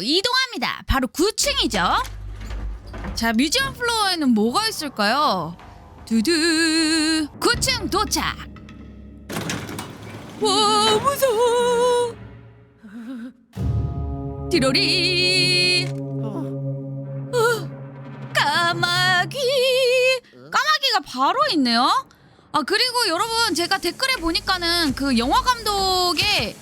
이동합니다. 바로 9층이죠. 자, 뮤지엄 플로어에는 뭐가 있을까요? 두두 9층 도착. 와 무서워. 디로리. 어, 까마귀. 까마귀가 바로 있네요. 아 그리고 여러분 제가 댓글에 보니까는 그 영화 감독의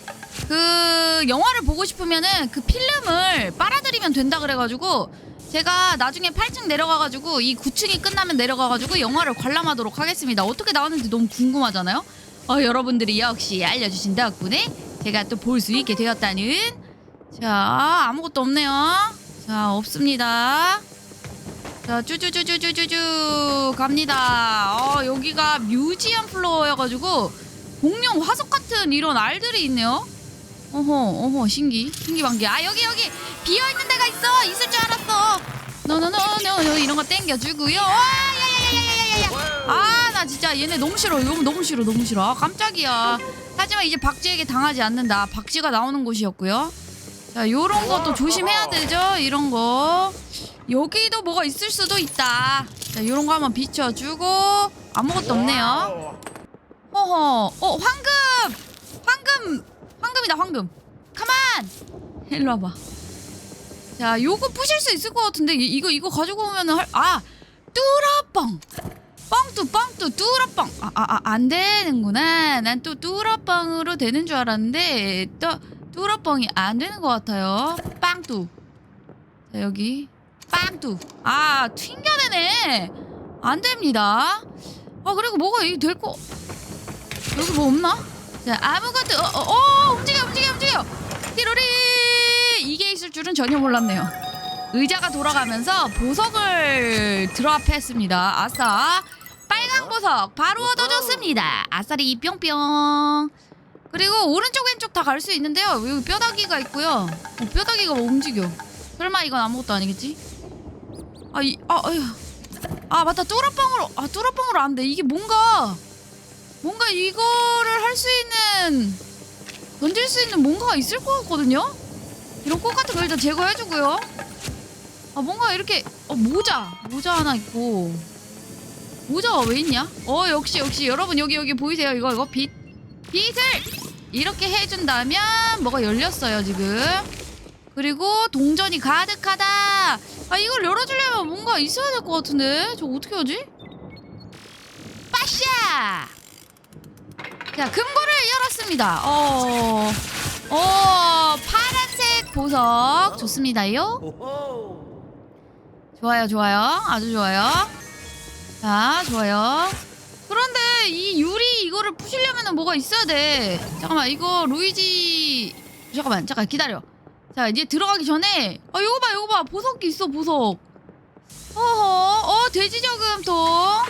그 영화를 보고 싶으면은 그 필름을 빨아들이면 된다 그래가지고 제가 나중에 8층 내려가가지고 이 9층이 끝나면 내려가가지고 영화를 관람하도록 하겠습니다. 어떻게 나왔는지 너무 궁금하잖아요. 어, 여러분들이 역시 알려주신 덕분에 제가 또 볼 수 있게 되었다는 자 아무것도 없네요. 자 없습니다. 자 쭈쭈쭈쭈쭈쭈쭈 갑니다. 어 여기가 뮤지엄 플로어여가지고 공룡 화석 같은 이런 알들이 있네요. 어허 어허 신기 신기 반기 아 여기 여기 비어 있는 데가 있어 있을 줄 알았어. 노노노노노 이런 거 땡겨주고요. 와야야야야야야야. 아 나 진짜 얘네 너무 싫어 너무 너무 싫어 너무 싫어 아, 깜짝이야. 하지만 이제 박쥐에게 당하지 않는다. 박쥐가 나오는 곳이었고요. 자 요런 것도 조심해야 되죠 이런 거. 여기도 뭐가 있을 수도 있다. 자, 요런 거 한번 비춰주고 아무것도 없네요. 허허, 어 황금, 황금, 황금이다 황금. 가만. 일로 와봐. 자, 요거 부실 수 있을 것 같은데 이- 이거 이거 가지고 오면은 할, 아! 뚜라뻥. 뻥뚜 뻥뚜 뚜라뻥! 아아 안 되는구나. 난 또 뚜라뻥으로 되는 줄 알았는데 또 뚜라뻥이 안 되는 것 같아요. 빵뚜. 자 여기. 빵뚜. 아 튕겨내네. 안 됩니다. 아 그리고 뭐가 이 될거 여기 뭐 없나 자 아무것도 어, 어, 어 움직여 움직여 움직여! 띠로리! 이게 있을 줄은 전혀 몰랐네요. 의자가 돌아가면서 보석을 드랍했습니다. 아싸! 빨강 보석 바로 얻어줬습니다. 아싸리 뿅뿅. 그리고 오른쪽 왼쪽 다 갈 수 있는데요. 여기 뼈다귀가 있고요. 어, 뼈다귀가 뭐 움직여. 설마 이건 아무것도 아니겠지? 아, 이, 아, 어휴. 아, 맞다. 뚜러뻥으로, 아, 뚜러뻥으로 안 돼. 이게 뭔가, 뭔가 이거를 할 수 있는, 던질 수 있는 뭔가가 있을 것 같거든요? 이런 꽃 같은 거 일단 제거해주고요. 아, 뭔가 이렇게, 어, 모자. 모자 하나 있고. 모자가 왜 있냐? 어, 역시, 역시. 여러분, 여기, 여기 보이세요? 이거, 이거 빛. 빛을! 이렇게 해준다면, 뭐가 열렸어요, 지금. 그리고 동전이 가득하다. 아 이걸 열어주려면 뭔가 있어야 될 것 같은데 저 어떻게 하지? 빠샤. 자 금고를 열었습니다. 어, 어 파란색 보석 좋습니다요. 좋아요 좋아요 아주 좋아요. 자 좋아요. 그런데 이 유리 이거를 부시려면 뭐가 있어야 돼. 잠깐만 이거 루이지 잠깐만 잠깐 기다려. 자 이제 들어가기 전에 아 요거 봐 요거 봐 보석이 있어 보석 어허 어 돼지 저금통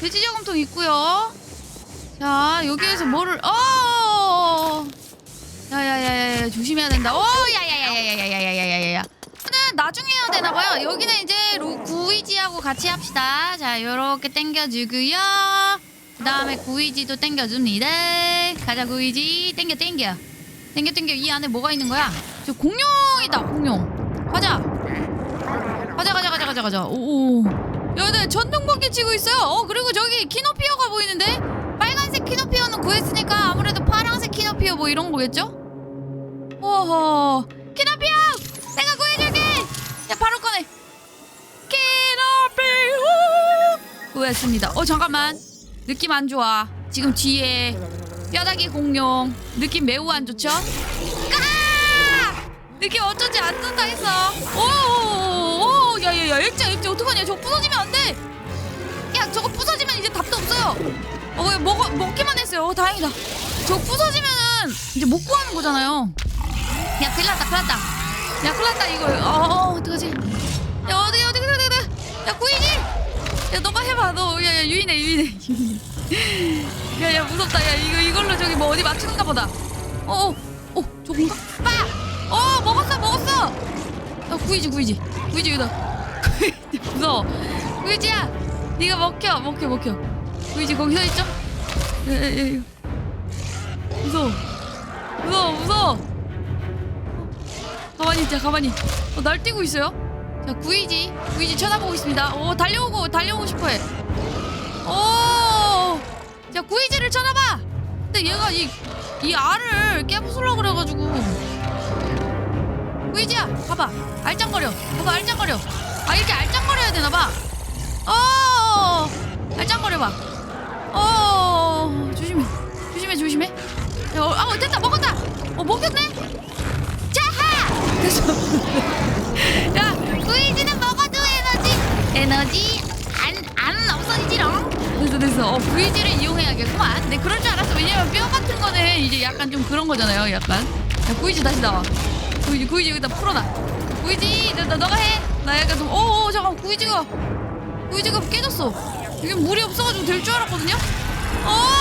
돼지 저금통 있고요 자 여기에서 뭐를 어 야야야야 조심해야 된다 어 야야야야야야야야야야 는 나중에 해야 되나 봐요 여기는 이제 루, 구이지하고 같이 합시다 자 요렇게 당겨주고요 그 다음에 구이지도 당겨줍니다 가자 구이지 당겨 당겨 땡겨 땡겨 이 안에 뭐가 있는 거야? 저 공룡이다 공룡 가자 가자 가자 가자 가자 가자 오오 여기 전등번개 치고 있어요 어 그리고 저기 키노피오가 보이는데 빨간색 키노피오는 구했으니까 아무래도 파란색 키노피오 뭐 이런 거겠죠? 오호 키노피오 내가 구해줄게 야 바로 꺼내 키노피오 구했습니다 어 잠깐만 느낌 안 좋아 지금 뒤에 뼈다귀 공룡 느낌 매우 안 좋죠? 까! 느낌 어쩐지 안 좋다 했어. 오, 야야야, 액자 액자 어떡하냐? 저거 부서지면 안 돼. 야, 저거 부서지면 이제 답도 없어요. 어, 왜 먹어 먹기만 했어요. 어, 다행이다. 저거 부서지면은 이제 못 구하는 거잖아요. 야, 큰일 났다, 큰일 났다. 야, 큰일 났다 이거. 어, 어 어떡하지? 야, 어디 어디 어디 어디? 야, 구이지? 야, 너가 해봐. 너, 야, 야, 유인해, 유인해. 야 야 무섭다 야 이거 이걸로 저기 뭐 어디 맞추는가 보다 어 어 어, 저건가 빠! 어 먹었어 먹었어 야 구이지 구이지 구이지 여기다 구이지 무서워 구이지야 네가 먹혀 먹혀 먹혀 구이지 거기 서 있죠? 야, 야, 야, 야. 무서워. 무서워 무서워. 가만히 있자 가만히. 어, 날뛰고 있어요? 자 구이지. 구이지 쳐다보고 있습니다. 오 달려오고 달려오고 싶어 해. 오 자 구이지를 쳐다봐! 근데 얘가 이 이 알을 깨부수려고 그래가지고. 구이지야 봐봐. 알짱거려. 봐봐 알짱거려. 아 이렇게 알짱거려야 되나봐. 어! 알짱거려봐 됐다 먹었다. 어 먹혔네? 자하! 야 구이지는 먹어도 에너지 에너지 안 안 없어지지롱. 됐어 됐어 어 구이지를 이용해야겠구만. 네 그럴 줄 알았어. 왜냐면 뼈 같은 거는 이제 약간 좀 그런 거잖아요 약간. 야 구이지 다시 나와. 구이지 구이지 여기다 풀어놔. 구이지 너, 너 너가 해나 약간 좀 오오 잠깐 구이지가 구이지가 깨졌어. 이게 물이 없어가지고 될 줄 알았거든요? 어!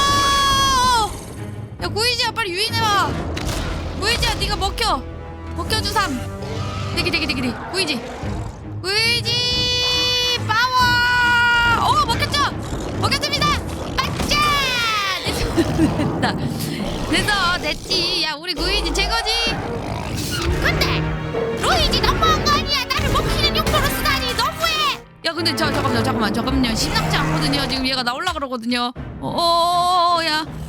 야 구이지야 빨리 유인해봐. 구이지야 네가 먹혀. 먹혀주삼. 되기 되기 되기 되기. 구이지. 구이지 파워. 어 먹혔죠? 먹혔습니다. 아짜 됐다. 됐어 됐지. 야 우리 구이지 최고지? 근데 루이지 너무한 거 아니야. 나를 먹히는 용도로 쓰다니. 너무해. 야 근데 저 잠깐만요 잠깐만 잠깐만요. 심상치 않거든요. 지금 얘가 나올라 그러거든요. 어어야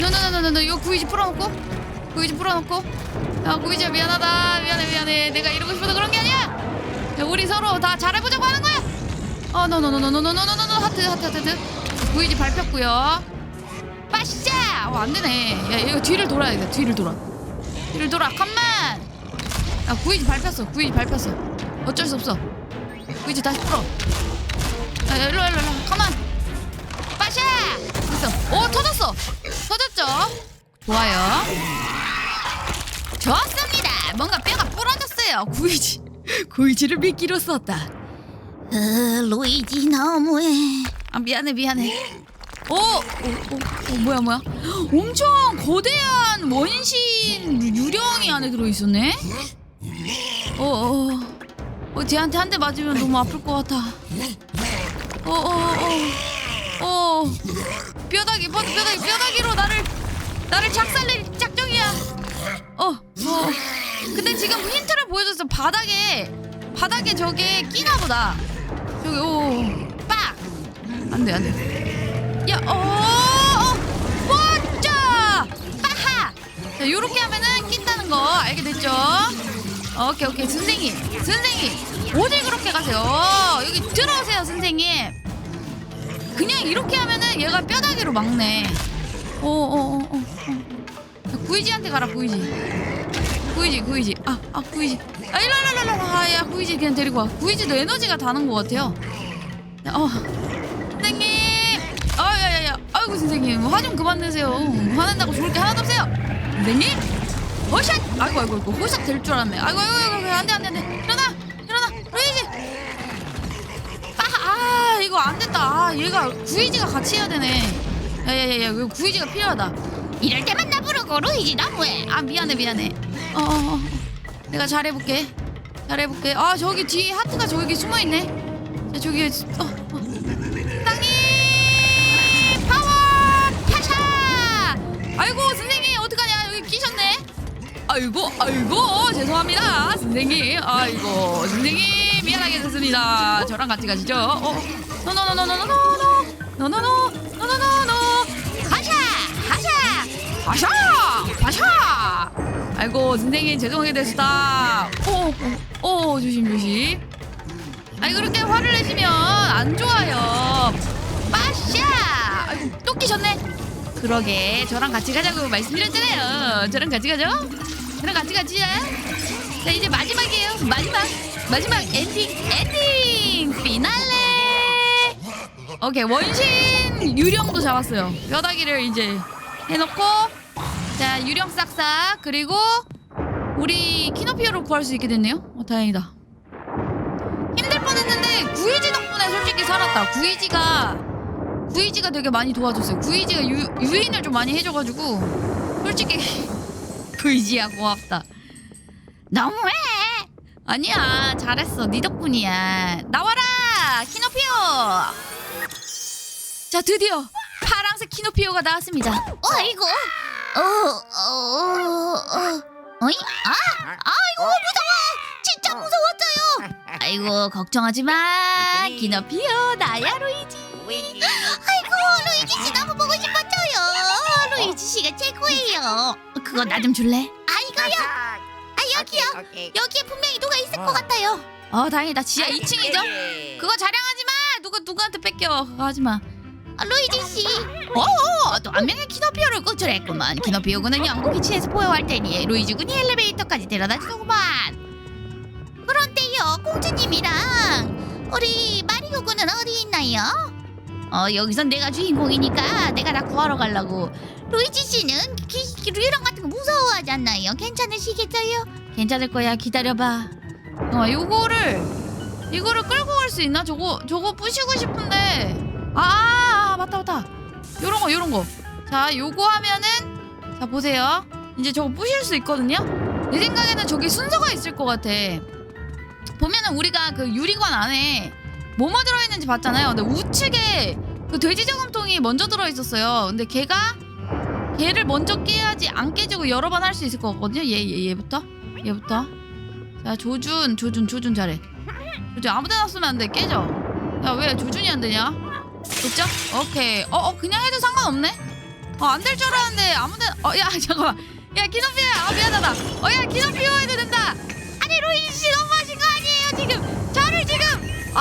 너너너너너 이거 구이지 풀어놓고 구이지 풀어놓고 야 구이지야 미안하다 미안해 미안해 내가 이러고 싶어서 그런 게 아니야 야 우리 서로 다 잘해보자고 하는 거야 어 너너너너너너너너너너 하트 하트 하트 하트 구이지 밟혔고요 빠샤 어 안 되네 야 이거 뒤를 돌아야 돼 뒤를 돌아 뒤를 돌아 컴만 야 구이지 밟혔어 구이지 밟혔어 어쩔 수 없어 구이지 다시 풀어 야, 야 일로 와, 일로 와, 일로 와. 컴만 빠샤 됐어 오 터졌어 터졌죠? 좋아요. 좋았습니다. 뭔가 뼈가 부러졌어요. 구이지 구이지를 미끼로 썼다. 으, 루이지 너무해. 아 미안해 미안해. 오, 오, 오, 오 뭐야 뭐야? 엄청 거대한 원신 유령이 안에 들어있었네? 어, 어, 어, 쟤한테 한 대 맞으면 너무 아플 것 같아. 어, 어, 어, 어, 뼈다귀, 뼈, 뼈다귀, 뼈다귀로 나를 나를 작살낼 작정이야. 어, 어. 근데 지금 힌트를 보여줬어. 바닥에 바닥에 저게 끼나 보다. 저기, 오, 빡. 안 돼, 안 돼. 야, 어, 어, 멋져. 하하. 자, 요렇게 하면은 낀다는 거 알게 됐죠? 오케이, 오케이, 선생님, 선생님, 어딜 그렇게 가세요? 여기 들어오세요, 선생님. 이렇게 하면은 얘가 뼈다귀로 막네. 어, 어, 어. 야, 구이지한테 가라 구이지. 구이지 구이지. 아아 구이지. 아 일로 일로. 아야 구이지 그냥 데리고 와. 구이지도 에너지가 다는 것 같아요. 야, 어 선생님. 아 야야야. 아이고 선생님 화 좀 그만 내세요. 화낸다고 좋을 게 하나도 없어요. 선생님. 호샷. 아이고 아이고 아이고 호샷 될 줄 알았네. 아이고 아이고 아이고 안돼 안돼 안돼. 일어나 얘가 구이지가 같이 해야 되네. 야야야야, 구이지가 필요하다. 이럴 때만 나 부르고 루이지 너무해. 아 미안해 미안해. 어, 어, 어. 내가 잘해볼게. 잘해볼게. 아 저기 뒤에 하트가 저기 숨어 있네. 자 저기 어, 어. 땅님 파워 파샤. 아이고 선생님 어떡하냐 여기 끼셨네. 아이고 아이고 죄송합니다 선생님 아이고 선생님 미안하게 됐습니다 저랑 같이 가시죠 어 노노노노노노노 노 노노 노 노노노노 바샤 바샤 아이고 선생님 죄송하게 됐다. 오오 조심 조심. 아이 그렇게 화를 내시면 안 좋아요. 빠샤. 아이고 또 끼셨네. 그러게 저랑 같이 가자고 말씀드렸잖아요. 저랑 같이 가죠? 저랑 같이 가자 자 이제 마지막이에요. 마지막 마지막 엔딩 엔딩 피날레 오케이 원신 유령도 잡았어요. 뼈다귀를 이제 해놓고 자 유령 싹싹. 그리고 우리 키노피오를 구할 수 있게 됐네요. 어 다행이다. 힘들 뻔했는데 구이지 덕분에 솔직히 살았다. 구이지가 구이지가 되게 많이 도와줬어요. 구이지가 유, 유인을 좀 많이 해줘가지고 솔직히 구이지야 고맙다. 너무해! 아니야 잘했어. 네 덕분이야. 나와라 키노피오 자 드디어 파랑색 키노피오가 나왔습니다 어이구. 어, 어, 어, 어. 어이? 아, 아이고 무서워. 진짜 무서웠어요. 아이고 걱정하지 마. 키노피오 나야 루이지. 아이고 루이지 씨 너무 보고 싶었어요. 루이지 씨가 최고예요. 그거 나 좀 줄래? 아 이거요. 아 여기요. 여기에 분명히 누가 있을 것 같아요. 어 다행이다 지하 2층이죠? 그거 자랑하지 마 누가 누구한테 뺏겨 그거 하지 마 아, 루이지 씨. 오, 또 한 명의 키노피오를 구출했구만. 키노피오 군은 영국이 치에서 보여할 테니 루이지 군이 엘리베이터까지 데려다 주더구만. 그런데요 공주님이랑 우리 마리오 군은 어디 있나요? 어, 여기선 내가 주인공이니까 내가 다 구하러 가려고. 루이지 씨는 기, 기, 유령 같은 거 무서워하지 않나요? 괜찮으시겠어요? 괜찮을 거야. 기다려봐. 어, 요거를 이거를 끌고 갈 수 있나? 저거 저거 부시고 싶은데. 아, 아, 맞다 맞다. 요런 거 요런 거. 자, 요거 하면은 자 보세요. 이제 저거 부실 수 있거든요. 내 생각에는 저기 순서가 있을 것 같아. 보면은 우리가 그 유리관 안에 뭐뭐 들어있는지 봤잖아요. 근데 우측에 그 돼지 저금통이 먼저 들어있었어요. 근데 걔가 걔를 먼저 깨야지 안 깨지고 여러 번 할 수 있을 것 같거든요. 얘, 얘 얘부터 얘부터. 자 조준 조준 조준 잘해. 조준 아무데나 쓰면 안 돼. 깨져. 야 왜 조준이 안 되냐? 됐죠? 오케이. 어, 어 그냥 해도 상관없네. 어 안 될 줄 알았는데 아무데나. 어야 잠깐만. 야 키노피오야. 아 미안하다. 어야 키노피오 해도 된다. 아니 로이 씨 너무 하신 거 아니에요 지금? 저를 지금 어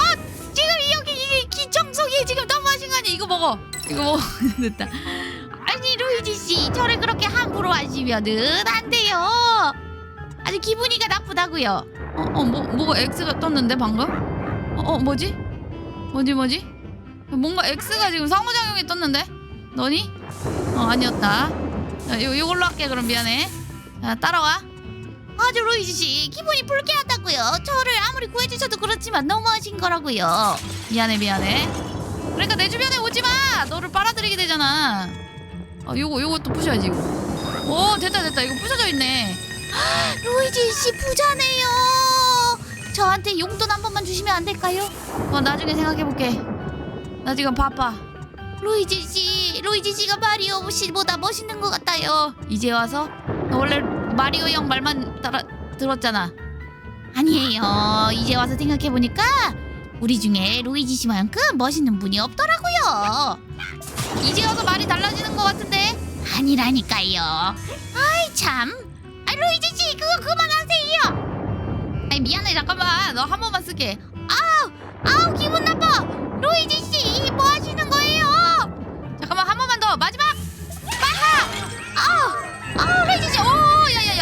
지금 이 여기 이 기청소기 지금 너무 하신 거 아니에요? 이거 먹어. 이거 먹어. 됐다. 아니 루이지 씨 저를 그렇게 함부로 하시면은 안 돼요. 아주 기분이가 나쁘다고요. 어, 어, 뭐, 뭐가 X가 떴는데 방금? 어, 어, 뭐지? 뭐지, 뭐지? 뭔가 X가 지금 상호작용이 떴는데? 너니? 어, 아니었다. 자, 요, 요걸로 할게, 그럼 미안해. 자, 따라와. 아주 루이지 씨 기분이 불쾌하다고요. 저를 아무리 구해주셔도 그렇지만 너무하신 거라고요. 미안해, 미안해. 그러니까 내 주변에 오지 마! 너를 빨아들이게 되잖아. 어, 요거, 요것도 부셔야지, 이거. 오, 됐다, 됐다. 이거 부셔져 있네. 루이지 씨 부자네요. 저한테 용돈 한 번만 주시면 안 될까요? 어, 나중에 생각해볼게. 나 지금 바빠. 루이지 씨, 루이지 씨가 마리오 씨보다 멋있는 것 같아요. 이제 와서? 너 원래 마리오 형 말만 따라 들었잖아. 아니에요. 이제 와서 생각해 보니까 우리 중에 루이지 씨만큼 멋있는 분이 없더라고요. 이제 와서 말이 달라지는 것 같은데? 아니라니까요. 아이 참. 아 루이지 씨 그거 그만하세요. 아니 미안해 잠깐만 너 한 번만 쓸게 아우 아우 기분 나빠. 루이지 씨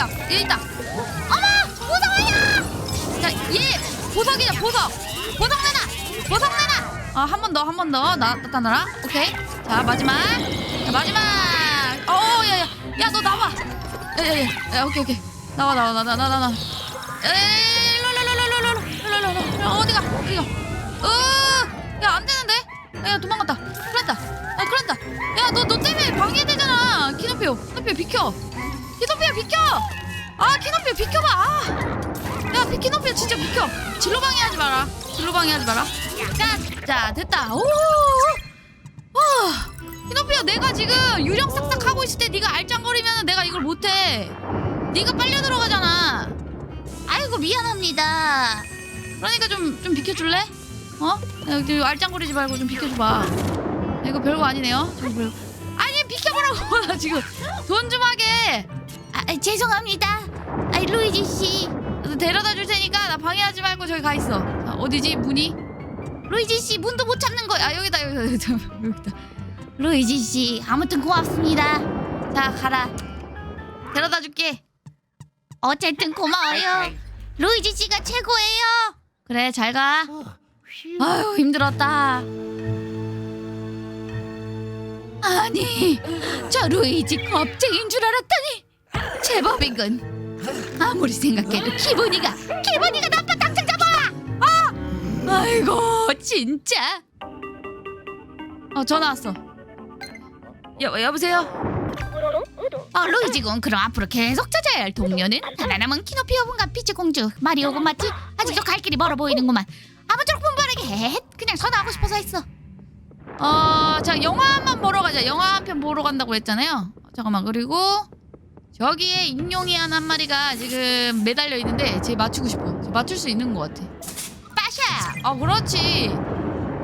뭐야 얘 있다 어머 보석아야! 자얘 보석이야 보석. 보석 내놔 보석 내놔 아 한 번 더 한 번더. 나타나라. 오케이. 자 마지막. 자, 마지막. 어, 어 야야. 야 너 나와. 야야 야. 오케이 오케이. 나와 나와 나와 나와 나와 에이 일로 일로 일로 일로 일로 어, 어디가? 어디가? 으야안 되는데? 야 도망갔다. 그랬다. 아 그랬다. 야너너 너 때문에 방해되잖아. 키노피오. 키노피오 비켜. 키노피오 비켜 아 키노피오 비켜봐 아. 야 키노피오 진짜 비켜 진로 방해하지 마라 진로 방해하지 마라 자, 자 됐다 오 와, 키노피오 내가 지금 유령 싹싹 하고 있을 때 네가 알짱거리면 내가 이걸 못해 네가 빨려 들어가잖아 아이고 미안합니다. 그러니까 좀 좀 비켜줄래? 어? 야, 저 알짱거리지 말고 좀 비켜줘봐. 이거 별거 아니네요. 별거. 하라고 나 지금 돈 좀 하게 아, 아, 죄송합니다. 아, 루이지 씨. 데려다 줄 테니까 나 방해하지 말고 저기 가 있어 자, 어디지 문이 루이지 씨 문도 못 참는 거야. 아 여기다 여기다 여기다 여기다 루이지 씨 아무튼 고맙습니다. 자 가라 데려다 줄게 어쨌든 고마워요. 루이지 씨가 최고예요. 그래 잘 가 아유 힘들었다 아니 저 루이지 겁쟁인 줄 알았더니 제법이군 아무리 생각해도 기분이가 기분이가 나빠 당장 잡아 아 아이고 진짜 어 전화 왔어 여 여보세요 어, 루이지 군 그럼 앞으로 계속 찾아야 할 동료는 하나 남은 키노피오 군과 피치 공주 마리오 군 맞지? 아직도 갈 길이 멀어 보이는구만. 아무쪼록 분발하게 해. 그냥 전화하고 싶어서 했어. 어, 자 영화 한 번 보러 가자. 영화 한 편 보러 간다고 했잖아요. 잠깐만 그리고 저기에 인용이 한 한 마리가 지금 매달려 있는데 쟤 맞추고 싶어. 쟤 맞출 수 있는 것 같아. 빠샤. 아 그렇지.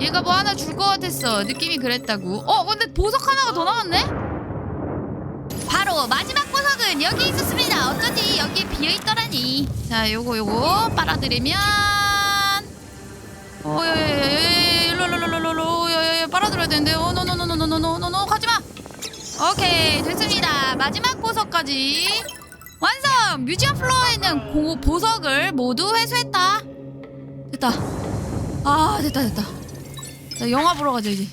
얘가 뭐 하나 줄 것 같았어. 느낌이 그랬다고. 어 근데 보석 하나가 더 남았네. 바로 마지막 보석은 여기 있었습니다. 어쩐지 여기 비어 있더라니. 자 요거 요거 빨아들이면 일로 일로 일로 일로 예예 빨아들여야 되는데 어 노노노노노노노노 가지마 오케이 됐습니다 마지막 보석까지 완성 뮤지엄 플로어에 있는 고, 보석을 모두 회수했다 됐다 아 됐다 됐다 자 영화 보러 가자 이제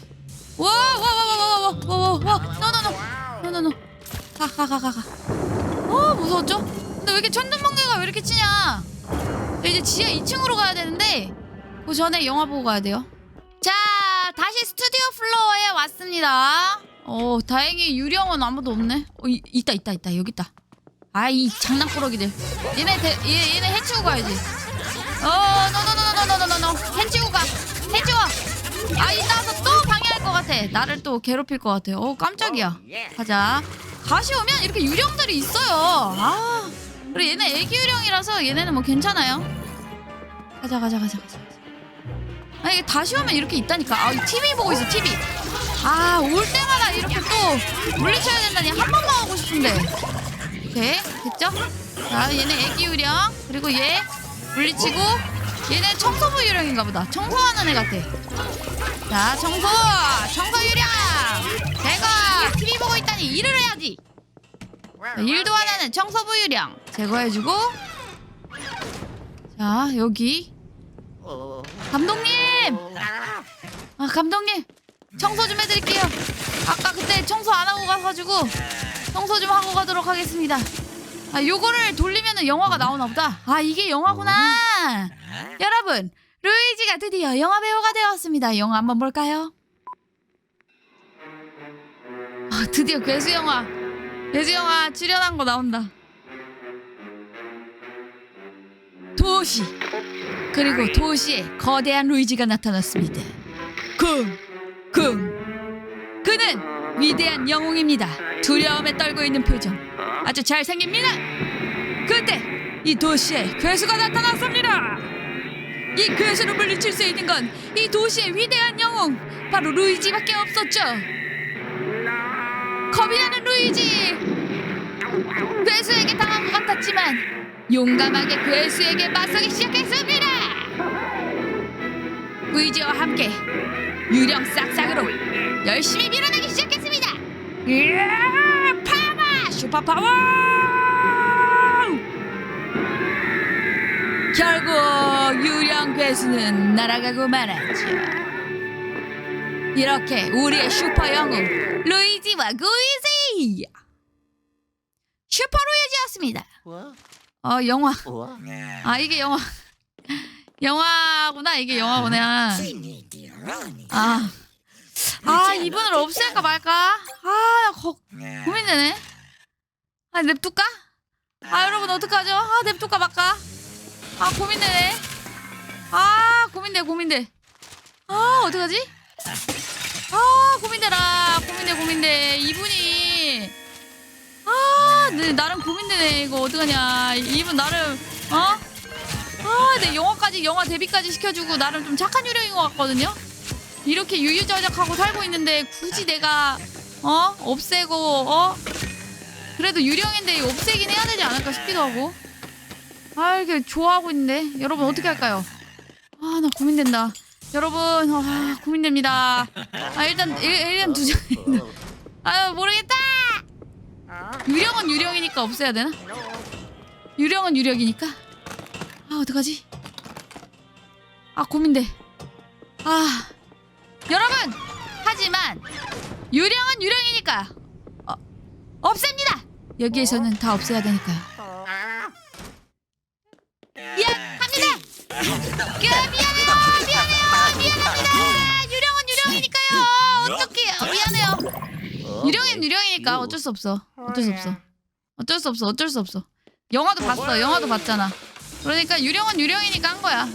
와와와와와와와와와 노노노 노노노 가가가 가가 어 무서웠죠? 근데 왜 이렇게 천둥번개가 왜 이렇게 치냐 자, 이제 지하 2층으로 가야 되는데 그 전에 영화 보고 가야 돼요. 자, 다시 스튜디오 플로어에 왔습니다. 어, 다행히 유령은 아무도 없네. 어, 이, 있다, 있다, 있다. 여기 있다. 아, 이 장난꾸러기들. 얘네, 대, 얘, 얘네 해치고 가야지. 어, 노노노노노노노노. 해치고 가. 해치워. 아, 이따가서 또 방해할 것 같아. 나를 또 괴롭힐 것 같아. 어, 깜짝이야. 가자. 다시 오면 이렇게 유령들이 있어요. 아, 그리고 얘네 애기 유령이라서 얘네는 뭐 괜찮아요. 가자, 가자, 가자, 가자. 아 이게 다시 오면 이렇게 있다니까. 아 TV 보고 있어 TV. 아 올 때마다 이렇게 또 물리쳐야 된다니 한 번만 하고 싶은데. 오케이 됐죠? 자 얘네 애기 유령 그리고 얘 물리치고 얘네 청소부 유령인가 보다. 청소하는 애 같아. 자 청소 청소 유령. 제가 TV 보고 있다니 일을 해야지. 자, 일도 안 하는 청소부 유령 제거해주고. 자 여기 감독님. 아 감독님! 청소 좀 해드릴게요. 아까 그때 청소 안 하고 가가지고 청소 좀 하고 가도록 하겠습니다. 아 요거를 돌리면은 영화가 나오나 보다. 아 이게 영화구나. 여러분 루이지가 드디어 영화 배우가 되었습니다. 영화 한번 볼까요? 아 드디어 괴수 영화. 괴수 영화 출연한 거 나온다 도시 그리고 도시에 거대한 루이지가 나타났습니다. 쿵! 쿵! 그는 위대한 영웅입니다. 두려움에 떨고 있는 표정. 아주 잘생깁니다. 그때 이 도시에 괴수가 나타났습니다. 이 괴수를 물리칠 수 있는 건 이 도시의 위대한 영웅 바로 루이지밖에 없었죠. 겁이 나는 루이지. 같았지만 용감하게 괴수에게 맞서기 시작했습니다. 루이지와 함께 유령 싹싹으로 열심히 밀어내기 시작했습니다. 이야, 파마 슈퍼 파워! 결국 유령 괴수는 날아가고 말았죠. 이렇게 우리의 슈퍼 영웅 루이지와 구이지 슈퍼 루이지였습니다. 어 영화. 아 이게 영화. 영화구나 이게 영화구나. 아, 아 이분을 없앨까 말까? 아 거, 고민되네. 아 냅둘까? 아. 여러분 어떡하죠? 아 냅둘까 말까? 아 고민되네. 아 고민돼 고민돼. 아 어떡하지? 아 고민되라. 고민돼 고민돼. 이분이 아, 네, 나름 고민되네. 이거 어떡하냐. 이분 나름, 어? 아, 내 영화까지, 영화 데뷔까지 시켜주고 나름 좀 착한 유령인 것 같거든요? 이렇게 유유자적하고 살고 있는데 굳이 내가 어 없애고 어 그래도 유령인데 없애긴 해야 되지 않을까 싶기도 하고 아 이렇게 좋아하고 있는데 여러분 어떻게 할까요 아 나 고민된다 여러분 아 고민됩니다 아 일단 일, 일단 두장 아 모르겠다 유령은 유령이니까 없애야 되나? 유령은 유령이니까? 아 어떡하지? 아 고민돼. 아 여러분! 하지만 유령은 유령이니까 어, 없앱니다! 여기에서는 다 없애야 되니까요. 그, 미안해요 미안해요 유령은 유령이니까 어쩔 수 없어 어쩔 수 없어 어쩔 수 없어 어쩔 수 없어 영화도 봤어 영화도 봤잖아 그러니까 유령은 유령이니까 한 거야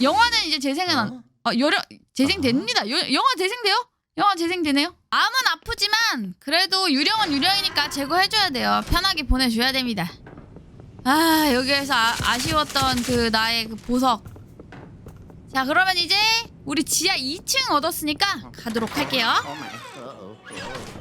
영화는 이제 재생은 안 아, 여령 재생됩니다. 여, 영화 재생돼요? 영화 재생되네요. 마음은 아프지만 그래도 유령은 유령이니까 제거해줘야 돼요. 편하게 보내줘야 됩니다. 아 여기에서 아, 아쉬웠던 그 나의 그 보석. 자 그러면 이제 우리 지하 2층 얻었으니까 가도록 할게요.